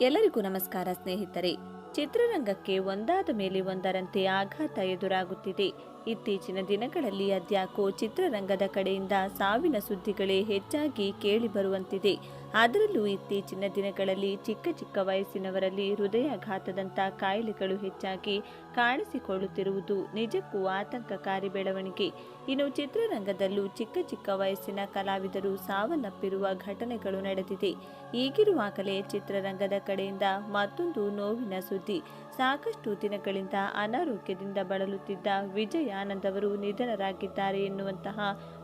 ಎಲ್ಲರಿಗೂ ನಮಸ್ಕಾರ ಸ್ನೇಹಿತರೆ. ಚಿತ್ರರಂಗಕ್ಕೆ ಒಂದಾದ ಮೇಲೆ ಒಂದರಂತೆ ಆಘಾತ ಎದುರಾಗುತ್ತಿದೆ. ಇತ್ತೀಚಿನ ದಿನಗಳಲ್ಲಿ ಅದ್ಯಾಕೋ ಚಿತ್ರರಂಗದ ಕಡೆಯಿಂದ ಸಾವಿನ ಸುದ್ದಿಗಳೇ ಹೆಚ್ಚಾಗಿ ಕೇಳಿಬರುವಂತಿದೆ ಅದರಲ್ಲೂ ಇತ್ತೀಚಿನ ದಿನಗಳಲ್ಲಿ ಚಿಕ್ಕ ಚಿಕ್ಕ ವಯಸ್ಸಿನವರಲ್ಲಿ ಹೃದಯಾಘಾತದಂಥ ಕಾಯಿಲೆಗಳು ಹೆಚ್ಚಾಗಿ ಕಾಣಿಸಿಕೊಳ್ಳುತ್ತಿರುವುದು ನಿಜಕ್ಕೂ ಆತಂಕಕಾರಿ ಬೆಳವಣಿಗೆ. ಇನ್ನು ಚಿತ್ರರಂಗದಲ್ಲೂ ಚಿಕ್ಕ ಚಿಕ್ಕ ವಯಸ್ಸಿನ ಕಲಾವಿದರು ಸಾವನ್ನಪ್ಪಿರುವ ಘಟನೆಗಳು ನಡೆದಿದೆ. ಈಗಿರುವಾಗಲೇ ಚಿತ್ರರಂಗದ ಕಡೆಯಿಂದ ಮತ್ತೊಂದು ನೋವಿನ ಸುದ್ದಿ. ಸಾಕಷ್ಟು ದಿನಗಳಿಂದ ಅನಾರೋಗ್ಯದಿಂದ ಬಳಲುತ್ತಿದ್ದ ವಿಜಯ್ ಆನಂದ್ ಅವರು ನಿಧನರಾಗಿದ್ದಾರೆ ಎನ್ನುವಂತಹ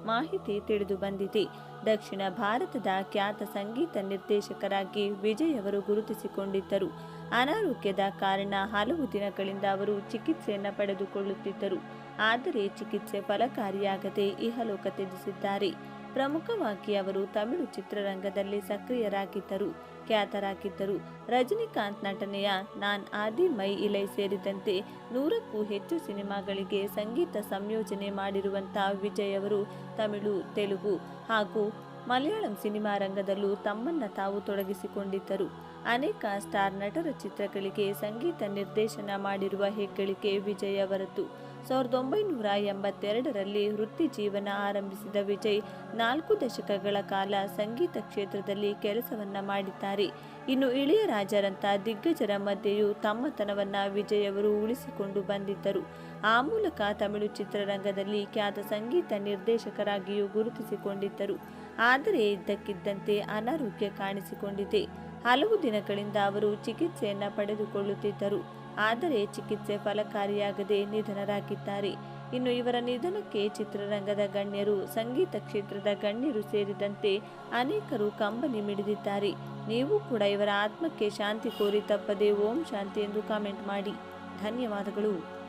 ಮಾಹಿತಿ ತಿಳಿದು ಬಂದಿದೆ. ದಕ್ಷಿಣ ಭಾರತದ ಖ್ಯಾತ ಸಂಗೀತ ನಿರ್ದೇಶಕರಾಗಿ ವಿಜಯ್ ಅವರು ಗುರುತಿಸಿಕೊಂಡಿದ್ದರು. ಅನಾರೋಗ್ಯದ ಕಾರಣ ಹಲವು ದಿನಗಳಿಂದ ಅವರು ಚಿಕಿತ್ಸೆಯನ್ನು ಪಡೆದುಕೊಳ್ಳುತ್ತಿದ್ದರು. ಆದರೆ ಚಿಕಿತ್ಸೆ ಫಲಕಾರಿಯಾಗದೆ ಇಹಲೋಕ ತ್ಯಜಿಸಿದ್ದಾರೆ. ಪ್ರಮುಖವಾಗಿ ಅವರು ತಮಿಳು ಚಿತ್ರರಂಗದಲ್ಲಿ ಸಕ್ರಿಯರಾಗಿದ್ದರು. ಖ್ಯಾತರಾಗಿದ್ದರು. ರಜನಿಕಾಂತ್ ನಟನೆಯ ನಾನ್ ಆದಿ ಮೈ ಇಲೈ ಸೇರಿದಂತೆ ನೂರಕ್ಕೂ ಹೆಚ್ಚು ಸಿನಿಮಾಗಳಿಗೆ ಸಂಗೀತ ಸಂಯೋಜನೆ ಮಾಡಿರುವಂತಹ ವಿಜಯ್ ಅವರು ತಮಿಳು, ತೆಲುಗು ಹಾಗೂ ಮಲಯಾಳಂ ಸಿನಿಮಾ ರಂಗದಲ್ಲೂ ತಮ್ಮನ್ನ ತಾವು ತೊಡಗಿಸಿಕೊಂಡಿದ್ದರು. ಅನೇಕ ಸ್ಟಾರ್ ನಟರ ಚಿತ್ರಗಳಿಗೆ ಸಂಗೀತ ನಿರ್ದೇಶನ ಮಾಡಿರುವ ಹೆಗ್ಗಳಿಕೆ ವಿಜಯ್ ಅವರದ್ದು. ಸಾವಿರದ ಒಂಬೈನೂರ ಎಂಬತ್ತೆರಡರಲ್ಲಿ ವೃತ್ತಿ ಜೀವನ ಆರಂಭಿಸಿದ ವಿಜಯ್ ನಾಲ್ಕು ದಶಕಗಳ ಕಾಲ ಸಂಗೀತ ಕ್ಷೇತ್ರದಲ್ಲಿ ಕೆಲಸವನ್ನ ಮಾಡಿದ್ದಾರೆ. ಇನ್ನು ಇಳೆಯರಾಜರಂಥ ದಿಗ್ಗಜರ ಮಧ್ಯೆಯೂ ತಮ್ಮತನವನ್ನ ವಿಜಯ್ ಅವರು ಉಳಿಸಿಕೊಂಡು ಬಂದಿದ್ದರು. ಆ ಮೂಲಕ ತಮಿಳು ಚಿತ್ರರಂಗದಲ್ಲಿ ಖ್ಯಾತ ಸಂಗೀತ ನಿರ್ದೇಶಕರಾಗಿಯೂ ಗುರುತಿಸಿಕೊಂಡಿದ್ದರು. ಆದರೆ ಇದ್ದಕ್ಕಿದ್ದಂತೆ ಅನಾರೋಗ್ಯ ಕಾಣಿಸಿಕೊಂಡಿದೆ. ಹಲವು ದಿನಗಳಿಂದ ಅವರು ಚಿಕಿತ್ಸೆಯನ್ನ ಪಡೆದುಕೊಳ್ಳುತ್ತಿದ್ದರು. ಆದರೆ ಚಿಕಿತ್ಸೆ ಫಲಕಾರಿಯಾಗದೆ ನಿಧನರಾಗಿದ್ದಾರೆ. ಇನ್ನು ಇವರ ನಿಧನಕ್ಕೆ ಚಿತ್ರರಂಗದ ಗಣ್ಯರು, ಸಂಗೀತ ಕ್ಷೇತ್ರದ ಗಣ್ಯರು ಸೇರಿದಂತೆ ಅನೇಕರು ಕಂಬನಿ ಮಿಡಿದಿದ್ದಾರೆ. ನೀವು ಕೂಡ ಇವರ ಆತ್ಮಕ್ಕೆ ಶಾಂತಿ ಕೋರಿ ತಪ್ಪದೆ ಓಂ ಶಾಂತಿ ಎಂದು ಕಾಮೆಂಟ್ ಮಾಡಿ. ಧನ್ಯವಾದಗಳು.